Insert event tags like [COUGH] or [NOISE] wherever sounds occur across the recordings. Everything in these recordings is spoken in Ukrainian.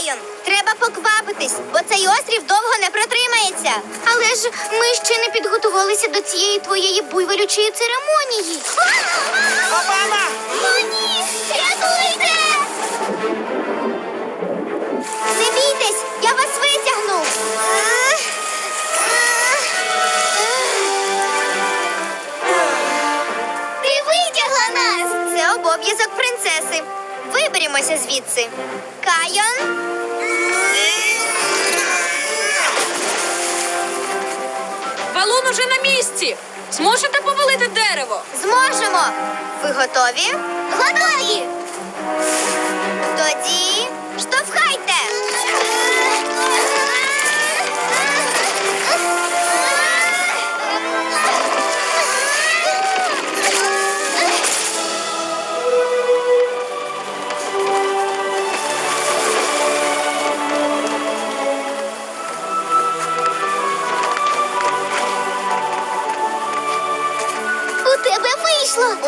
Кайон. Треба поквапитись, бо цей острів довго не протримається. Але ж ми ще не підготувалися до цієї твоєї буйволючої церемонії. Обама! О, ні! Рятуйте! Не бійтесь, я вас витягну. Ти витягла нас! Це обов'язок принцеси. Виберімося звідси. Кайон. Балон уже на місці. Зможете повалити дерево? Зможемо. Ви готові? Готові.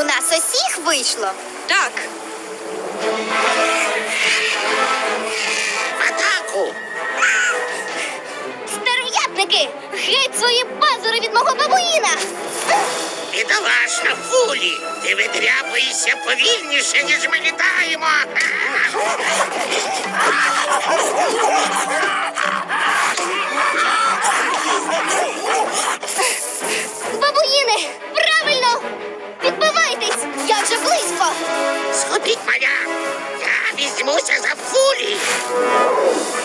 У нас усіх вийшло. Так. В атаку! Стерв'ятники! Геть свої пазури від мого бабуїна! Бідолашна фулі! Ти видряпаєшся повільніше, ніж ми літаємо! Фулі!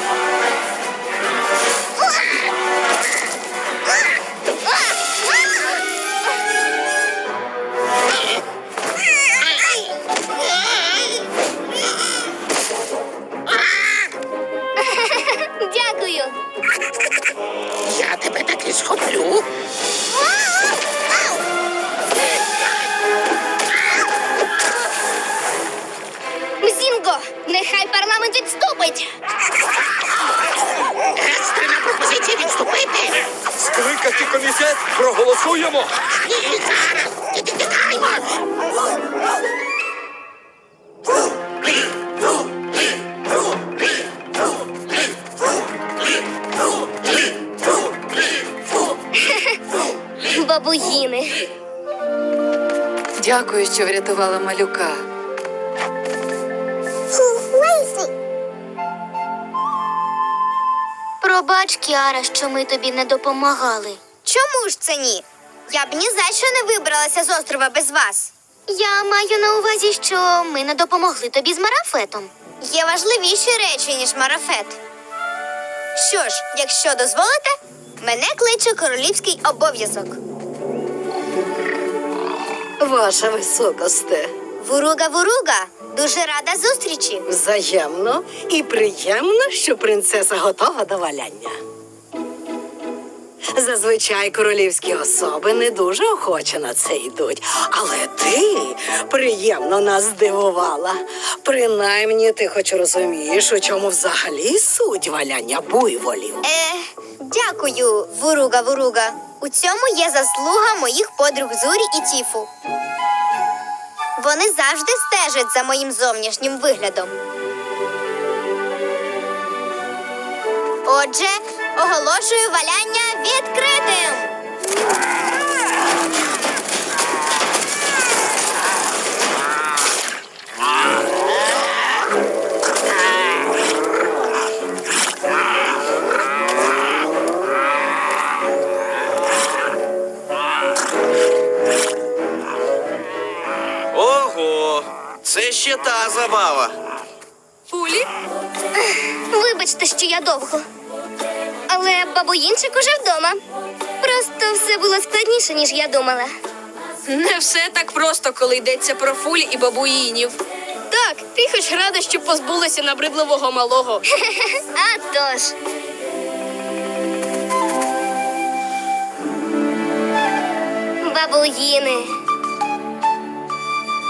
Нехай парламент відступить! Екстрена пропозиція відступити! Скликати комітет, проголосуємо. Ні, зараз! Бабуїни! Дякую, що врятувала малюка. Пробач, Кіара, що ми тобі не допомагали. Чому ж це ні? Я б ні за що не вибралася з острова без вас. Я маю на увазі, що ми не допомогли тобі з марафетом. Є важливіші речі, ніж марафет. Що ж, якщо дозволите, мене кличе королівський обов'язок. Ваша високосте, Вуруга вуруга, дуже рада зустрічі. взаємно і приємно, що принцеса готова до валяння. Зазвичай королівські особи не дуже охоче на це йдуть, але ти приємно нас здивувала. Принаймні, ти хоч розумієш, у чому взагалі суть валяння буйволів. Е, дякую, вуруга вуруга. У цьому є заслуга моїх подруг Зурі і Тіфу. Вони завжди стежать за моїм зовнішнім виглядом. Отже, оголошую валяння відкритим. Це ще та забава. Фулі? Вибачте, що я довго. Але бабуїнчик уже вдома. Просто все було складніше, ніж я думала. Не все так просто, коли йдеться про фулі і бабуїнів. Так, ти хоч рада, що позбулася набридливого малого. [LAUGHS] А тож. Бабуїни.